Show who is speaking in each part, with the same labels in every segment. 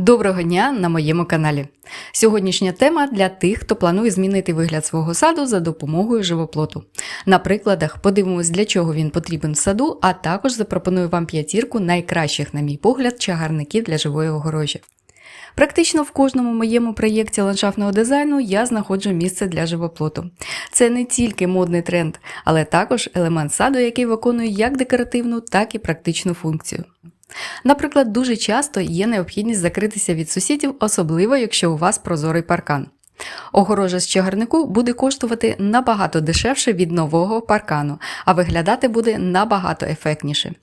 Speaker 1: Доброго дня на моєму каналі. Сьогоднішня тема для тих, хто планує змінити вигляд свого саду за допомогою живоплоту. На прикладах подивимось, для чого він потрібен в саду, а також запропоную вам п'ятірку найкращих, на мій погляд, чагарників для живої огорожі. Практично в кожному моєму проєкті ландшафтного дизайну я знаходжу місце для живоплоту. Це не тільки модний тренд, але також елемент саду, який виконує як декоративну, так і практичну функцію. Наприклад, дуже часто є необхідність закритися від сусідів, особливо якщо у вас прозорий паркан. Огорожа з чагарнику буде коштувати набагато дешевше від нового паркану, а виглядати буде набагато ефектніше.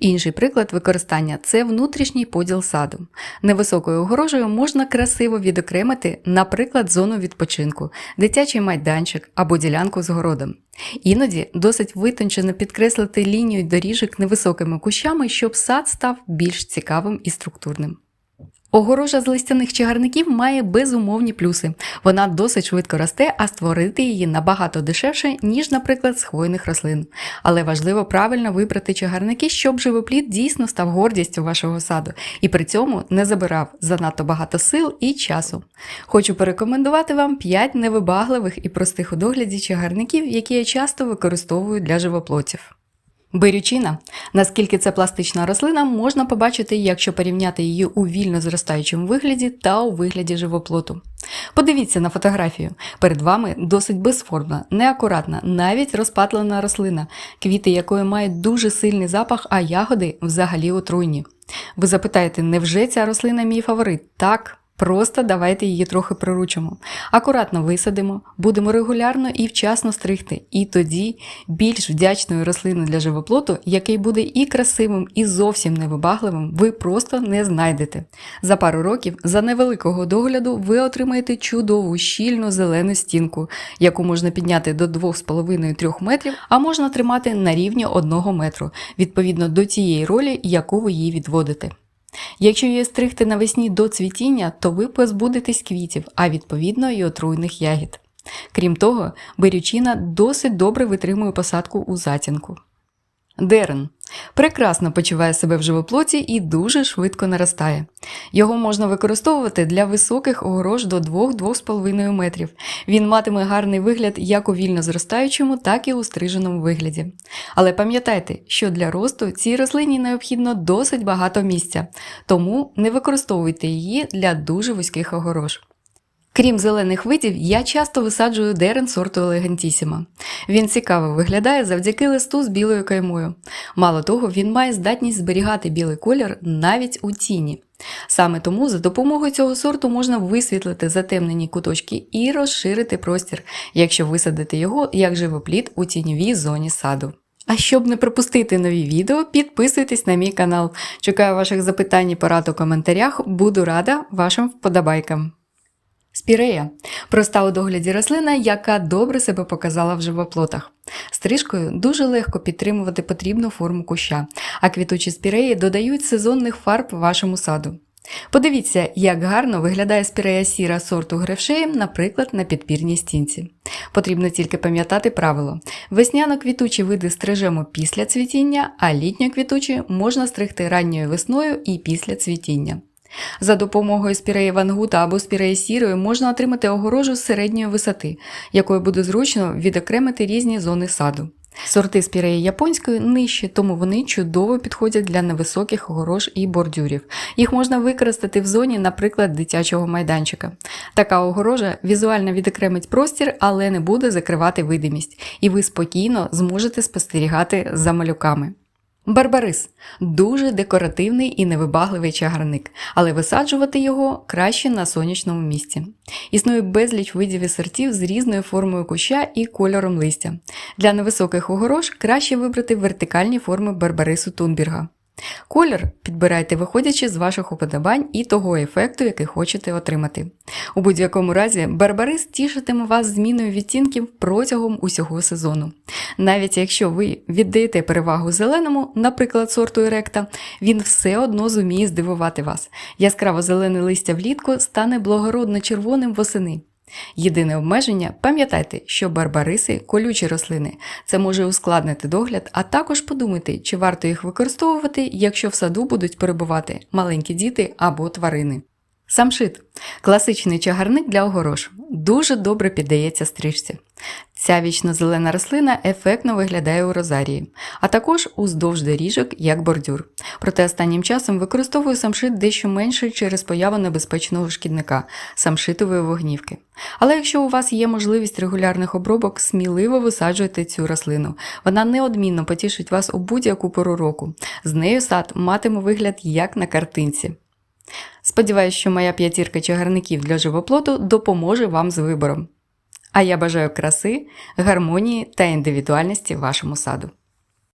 Speaker 1: Інший приклад використання це внутрішній поділ саду. Невисокою огорожею можна красиво відокремити, наприклад, зону відпочинку, дитячий майданчик або ділянку з городом. Іноді досить витончено підкреслити лінію доріжок невисокими кущами, щоб сад став більш цікавим і структурним. Огорожа з листяних чагарників має безумовні плюси. Вона досить швидко росте, а створити її набагато дешевше, ніж, наприклад, з хвойних рослин. Але важливо правильно вибрати чагарники, щоб живоплід дійсно став гордістю вашого саду і при цьому не забирав занадто багато сил і часу. Хочу порекомендувати вам 5 невибагливих і простих у догляді чагарників, які я часто використовую для живоплотів. Берючина, наскільки це пластична рослина, можна побачити, якщо порівняти її у вільно зростаючому вигляді та у вигляді живоплоту. Подивіться на фотографію. Перед вами досить безформна, неакуратна, навіть розпатлена рослина, квіти якої мають дуже сильний запах, а ягоди взагалі отруйні. Ви запитаєте, невже ця рослина мій фаворит? Так. Просто давайте її трохи приручимо. Акуратно висадимо, будемо регулярно і вчасно стригти. І тоді більш вдячною рослиною для живоплоту, який буде і красивим, і зовсім невибагливим, ви просто не знайдете. За пару років, за невеликого догляду, ви отримаєте чудову щільну зелену стінку, яку можна підняти до 2,5-3 метрів, а можна тримати на рівні 1 метру, відповідно до тієї ролі, яку ви їй відводите. Якщо її стригти навесні до цвітіння, то ви позбудетесь квітів, а відповідно і отруйних ягід. Крім того, берючина досить добре витримує посадку у затінку. Дерен прекрасно почуває себе в живоплоті і дуже швидко наростає. Його можна використовувати для високих огорож до 2-2,5 метрів. Він матиме гарний вигляд як у вільно зростаючому, так і у стриженому вигляді. Але пам'ятайте, що для росту цій рослині необхідно досить багато місця, тому не використовуйте її для дуже вузьких огорож. Крім зелених видів, я часто висаджую дерен сорту елегантісіма. Він цікаво виглядає завдяки листу з білою каймою. Мало того, він має здатність зберігати білий колір навіть у тіні. Саме тому за допомогою цього сорту можна висвітлити затемнені куточки і розширити простір, якщо висадити його як живоплід у тіньовій зоні саду. А щоб не пропустити нові відео, підписуйтесь на мій канал. Чекаю ваших запитань і порад у коментарях, буду рада вашим вподобайкам. Спірея проста у догляді рослина, яка добре себе показала в живоплотах. Стрижкою дуже легко підтримувати потрібну форму куща, а квітучі спіреї додають сезонних фарб вашому саду. Подивіться, як гарно виглядає спірея сіра сорту грефшеєм, наприклад, на підпірній стінці. Потрібно тільки пам'ятати правило: весняно-квітучі види стрижемо після цвітіння, а літньо-квітучі можна стригти ранньою весною і після цвітіння. За допомогою спіреї вангута або спіреї сірої можна отримати огорожу з середньої висоти, якою буде зручно відокремити різні зони саду. Сорти спіреї японської нижчі, тому вони чудово підходять для невисоких огорож і бордюрів. Їх можна використати в зоні, наприклад, дитячого майданчика. Така огорожа візуально відокремить простір, але не буде закривати видимість, і ви спокійно зможете спостерігати за малюками. Барбарис дуже декоративний і невибагливий чагарник, але висаджувати його краще на сонячному місці. Існує безліч видів і сортів з різною формою куща і кольором листя. Для невисоких огорож краще вибрати вертикальні форми барбарису Тунбірга. Колір підбирайте, виходячи з ваших уподобань і того ефекту, який хочете отримати. У будь-якому разі, барбарис тішитиме вас зміною відтінків протягом усього сезону. Навіть якщо ви віддаєте перевагу зеленому, наприклад, сорту еректа, він все одно зуміє здивувати вас. Яскраво зелене листя влітку стане благородно червоним восени. Єдине обмеження пам'ятайте, що барбариси колючі рослини. Це може ускладнити догляд, а також подумайте, чи варто їх використовувати, якщо в саду будуть перебувати маленькі діти або тварини. Самшит класичний чагарник для огорож. Дуже добре піддається стрижці. Ця вічно-зелена рослина ефектно виглядає у розарії, а також уздовж доріжок як бордюр. Проте останнім часом використовую самшит дещо менше через появу небезпечного шкідника самшитової вогнівки. Але якщо у вас є можливість регулярних обробок, сміливо висаджуйте цю рослину. Вона неодмінно потішить вас у будь-яку пору року. З нею сад матиме вигляд як на картинці. Сподіваюсь, що моя п'ятірка чагарників для живоплоту допоможе вам з вибором. А я бажаю краси, гармонії та індивідуальності вашому саду.